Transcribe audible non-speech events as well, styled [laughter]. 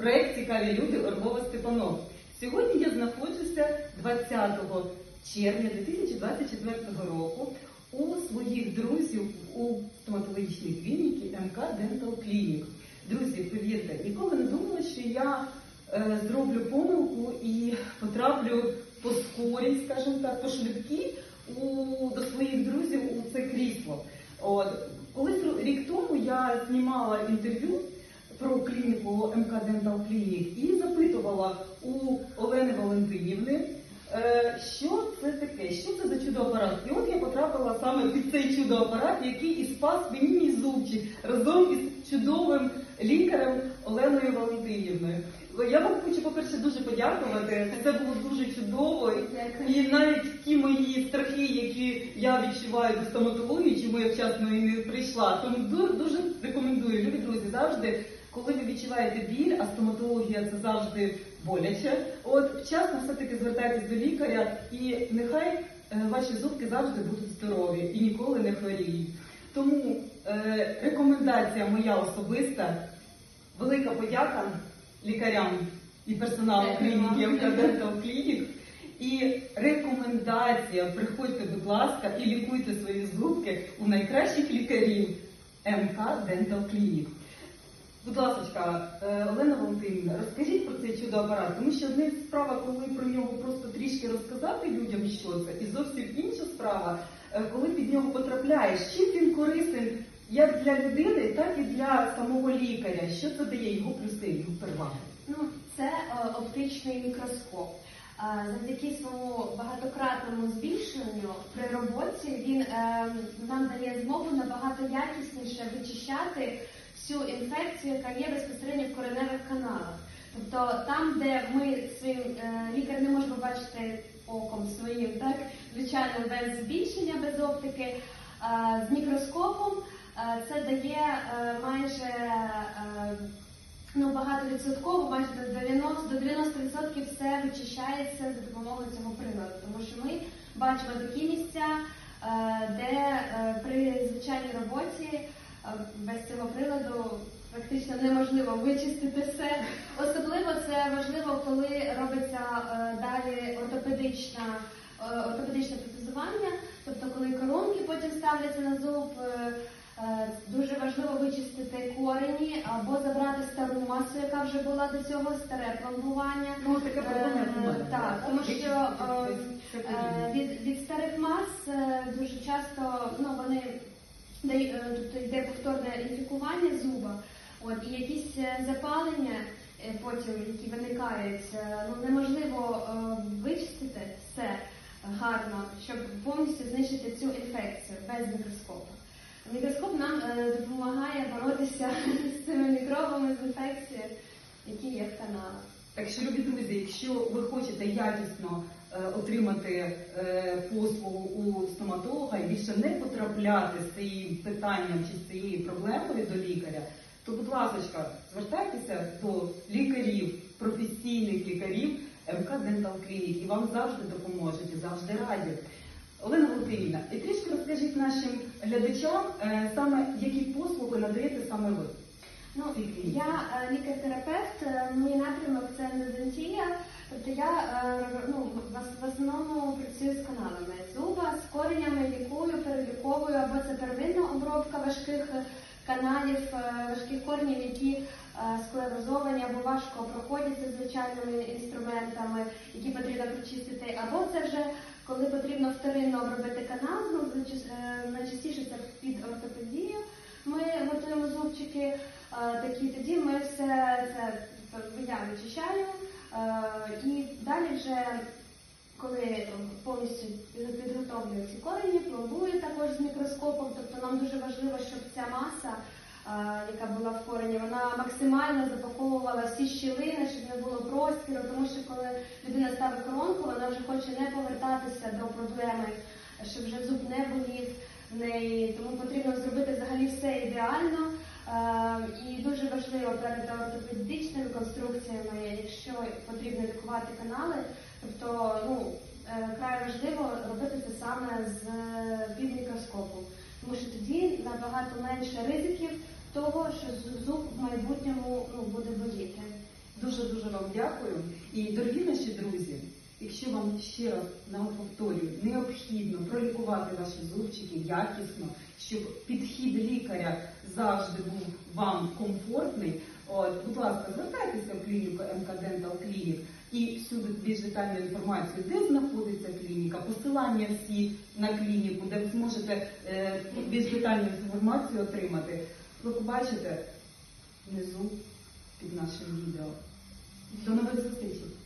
проект Цікаві люди Орлова Степанов. Сьогодні я знаходжуся 20 червня 2024 року у своїх друзів у стоматологічній клініці МК Dental Clinic. Друзі, повірте, ніколи не думала, що я е, зроблю помилку і потраплю по скорій, скажімо так, по швидкій до своїх друзів у це крісло. От. Колись рік тому я знімала інтерв'ю про клініку МК Dental Clinic і запитувала у Олени Валентинівни, е, що це таке, що це за чудо-апарат. І от я потрапила саме під цей чудо-апарат, який і спас мені мій зубчик разом із чудовим лікарем Оленою Валентинівною. Я вам хочу, по-перше, дуже подякувати. Це було дуже чудово. І навіть ті мої страхи, які я відчуваю до стоматології, чому я вчасно і не прийшла. Тому ду- дуже рекомендую, любі друзі, завжди, коли ви відчуваєте біль, а стоматологія це завжди боляче. От вчасно все-таки звертайтесь до лікаря, і нехай е, ваші зубки завжди будуть здорові і ніколи не хворіють. Тому е, рекомендація моя особиста, велика подяка лікарям і персоналу клініки МК Dental Clinic. І рекомендація, приходьте, будь ласка, і лікуйте свої зубки у найкращих лікарів МК Dental Clinic. Будь ласка, Олена Валентинівна, розкажіть про цей чудо-апарат, тому що одна справа, коли про нього просто трішки розказати людям, що це, і зовсім інша справа, е, коли під нього потрапляєш, чим він корисний як для людини, так і для самого лікаря. Що це дає його плюси, його переваги? Ну, це е, оптичний мікроскоп. Е, Завдяки своєму багатократному збільшенню при роботі він е, нам дає змогу набагато якісніше вичищати всю інфекцію, яка є безпосередньо в кореневих каналах. Тобто там, де ми своїм е, лікар не може побачити оком своїм, так звичайно, без збільшення, без оптики, е, з мікроскопом е, це дає майже ну, багатовідсотково, майже до 90 до 90% все вичищається за допомогою цього приладу. Тому що ми бачимо такі місця, де при звичайній роботі без цього приладу практично неможливо вичистити все. Особливо це важливо, коли робиться е, далі ортопедична, е, ортопедичне протезування, тобто коли коронки потім ставляться на зуб. е, Дуже важливо вичистити корені або забрати стару масу, яка вже була до цього, старе пломбування. Ну, таке. Е, Так, тому що е, від, від старих мас дуже часто ну, вони е, тобто йде повторне інфікування зуба, от, і якісь е, запалення е, потім, які виникають, ну, неможливо вичистити все гарно, щоб повністю знищити цю інфекцію без мікроскопу. Мікроскоп нам допомагає боротися [laughs] з цими мікробами, з інфекцією, які є в каналах. Так що, любі друзі, якщо ви хочете якісно отримати е, послугу у стоматолога і більше не потрапляти з цим питанням чи з цією проблемою до лікаря, то, будь ласка, звертайтеся до лікарів, професійних лікарів МК Dental Clinic і вам завжди допоможуть і завжди раді. Олена Валентинівна, і трішки розкажіть нашим глядачам е, саме які послуги надаєте саме ви. Ну, я е, лікар-терапевт, е, мій напрямок це ендодонтія, тобто я е, ну, в основному працюю з каналами. Зуба, з коренями, лікую, переліковую, або це первинна обробка важких е, каналів, е, важких коренів, які склерозовані або важко проходяться звичайними інструментами, які потрібно прочистити, або це вже коли потрібно вторинно обробити канал, ну, найчастіше це під ортопедію. Ми готуємо зубчики, е, такі тоді ми все це тобто, я вичищаю. е, І далі вже, коли повністю підготовлюю ці корені, пломбую також з мікроскопом. Тобто нам дуже важливо, щоб ця маса, яка була в корені, вона максимально запаковувала всі щілини, щоб не було простіру, тому що коли людина ставить коронку, вона вже хоче не повертатися до проблеми, щоб вже зуб не болів в неї, тому потрібно зробити взагалі все ідеально. І дуже важливо перед ортопедичними конструкціями, якщо потрібно лікувати канали, тобто ну, край важливо робити це саме з е, під мікроскопом, тому що тоді набагато менше ризиків того, що зуб в майбутньому ну, буде боліти. Дуже дуже вам дякую. І дорогі наші друзі, якщо вам ще раз нам повторюю, необхідно пролікувати ваші зубчики якісно, щоб підхід лікаря завжди був вам комфортний. От, будь ласка, звертайтеся в клініку МК Dental Clinic і всюди більш детальну інформацію, де знаходиться клініка, посилання всі на клініку, де ви зможете е, більш детальну інформацію отримати. Ви побачите внизу під нашим відео. До нових зустрічей!